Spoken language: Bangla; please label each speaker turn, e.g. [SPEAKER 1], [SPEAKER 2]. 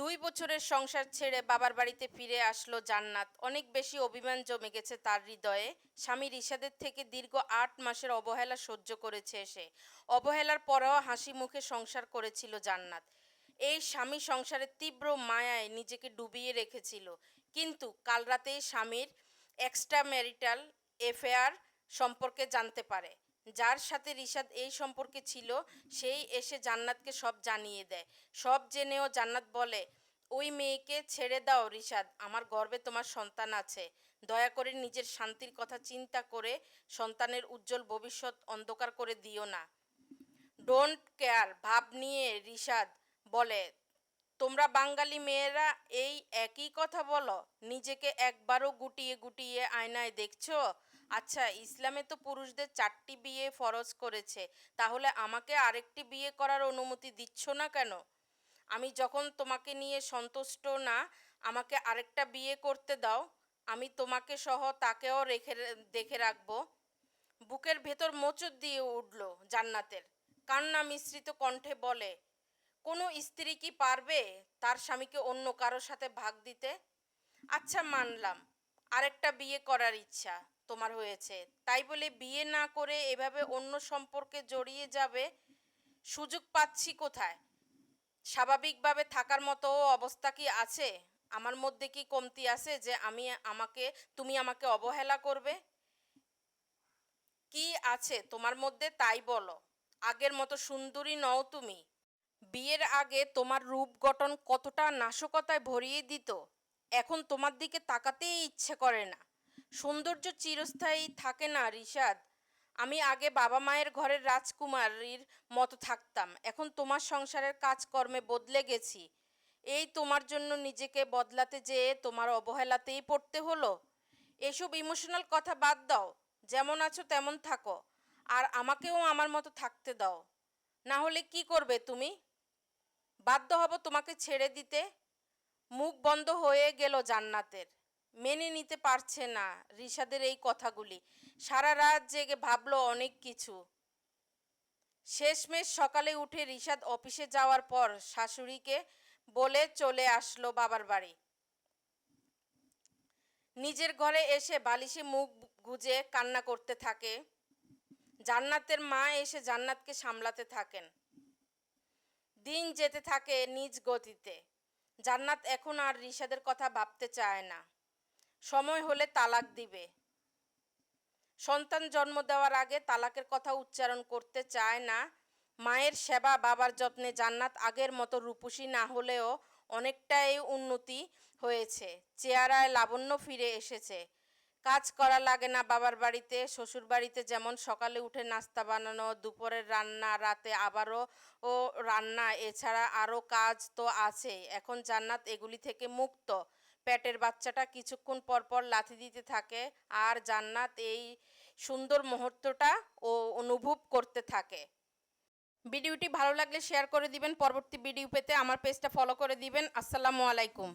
[SPEAKER 1] দুই বছরের সংসার ছেড়ে বাবার বাড়িতে ফিরে আসলো জান্নাত। অনেক বেশি অভিমান জমে গেছে তার হৃদয়ে। স্বামী রিশাদের থেকে দীর্ঘ আট মাসের অবহেলা সহ্য করেছে সে। অবহেলার পরেও হাসি মুখে সংসার করেছিল জান্নাত। এই স্বামী সংসারের তীব্র মায়ায় নিজেকে ডুবিয়ে রেখেছিল। কিন্তু কাল রাতেই স্বামীর এক্সট্রা ম্যারিটাল এফেয়ার সম্পর্কে জানতে পারে। যার সাথে রিশাদ এই সম্পর্কে ছিল, সেই এসে জান্নাতকে সব জানিয়ে দেয়। সব জেনেও জান্নাত বলে, ওই মেয়েকে ছেড়ে দাও রিশাদ, আমার গর্বে তোমার সন্তান আছে। দয়া করে নিজের শান্তির কথা চিন্তা করে সন্তানের উজ্জ্বল ভবিষ্যৎ অন্ধকার করে দিও না। ডোন্ট কেয়ার ভাব নিয়ে রিশাদ বলে, তোমরা বাঙালি মেয়েরা এই একই কথা বলো? নিজেকে একবারও গুটিয়ে গুটিয়ে আয়নায় দেখছ? আচ্ছা ইসলামে তো পুরুষদের চারটি বিয়ে ফরজ করেছে। তাহলে আমাকে আরেকটি বিয়ে করার অনুমতি দিচ্ছ না কেন? আমি যখন তোমাকে নিয়ে সন্তুষ্ট না, আমাকে আরেকটা বিয়ে করতে দাও। আমি তোমাকে সহ তাকেও রেখে, দেখে রাখব। বুকের ভেতর মোচর দিয়ে উঠল জান্নাতের। কান্না মিশ্রিত কণ্ঠে বলে, কোনো স্ত্রী কি পারবে তার স্বামীকে অন্য কারোর সাথে ভাগ দিতে? আচ্ছা মানলাম। আরেকটা বিয়ে করার ইচ্ছা তোমার হয়েছে। তাই বলে বিয়ে না করে এভাবে অন্য সম্পর্কে জড়িয়ে যাবে, সুযোগ পাচ্ছি কোথায়? স্বাভাবিকভাবে থাকার মতো অবস্থা কি আছে? আমার মধ্যে কি কমতি আছে যে আমি আমাকে, তুমি আমাকে অবহেলা করবে? কি আছে তোমার মধ্যে তাই বলো। আগের মতো সুন্দরী নও তুমি। বিয়ের আগে তোমার রূপ গঠন কতটা নাশকতায় ভরিয়ে দিত? এখন তোমার দিকে তাকাতেই ইচ্ছে করে না। সৌন্দর্য চিরস্থায়ী থাকে না রিশাদ। আমি আগে বাবা মায়ের ঘরের রাজকুমারীর মতো থাকতাম। এখন তোমার সংসারের কাজকর্মে বদলে গেছি। এই তোমার জন্য নিজেকে বদলাতে যেয়ে তোমার অবহেলাতেই পড়তে হলো। এসব ইমোশনাল কথা বাদ দাও। যেমন আছো তেমন থাকো। আর আমাকেও আমার মতো থাকতে দাও। না হলে কি করবে তুমি? বাধ্য হব তোমাকে ছেড়ে দিতে। মুখ বন্ধ হয়ে গেল জান্নাতের। মেনে নিতে পারছে না রিশাদের এই কথাগুলি। সারা রাত জেগে ভাবলো অনেক কিছু। শেষমেশ সকালে উঠে রিশাদ অফিসে যাওয়ার পর শাশুড়িকে বলে চলে আসলো বাবার বাড়ি। নিজের ঘরে এসে বালিশে মুখ গুজে কান্না করতে থাকে। জান্নাতের মা এসে জান্নাতকে সামলাতে থাকেন। দিন যেতে থাকে নিজ গতিতে। জান্নাত এখন আর রিশাদের কথা ভাবতে চায় না। সময় হলে তালাক দিবে। সন্তান জন্ম দেওয়ার আগে তালাকের কথা উচ্চারণ করতে চায় না। মায়ের সেবা বাবার যত্নে জান্নাত আগের মতো রূপসী না হলেও অনেকটাই উন্নতি হয়েছে। চেহারায় লাবণ্য ফিরে এসেছে। কাজ করা লাগে না বাবার বাড়িতে শ্বশুর বাড়িতে যেমন সকালে উঠে নাস্তা বানানো, দুপুরের রান্না, রাতে আবারও ও রান্না, এছাড়া আরও কাজ তো আছে। এখন জান্নাত এগুলি থেকে মুক্ত। পেটের বাচ্চাটা কিছুক্ষণ পর পর লাথি দিতে থাকে আর জান্নাত এই সুন্দর মুহূর্তটা ও অনুভব করতে থাকে। ভিডিওটি ভালো লাগলে শেয়ার করে দিবেন। পরবর্তী ভিডিও পেতে আমার পেজটা ফলো করে দিবেন। আসসালামু আলাইকুম।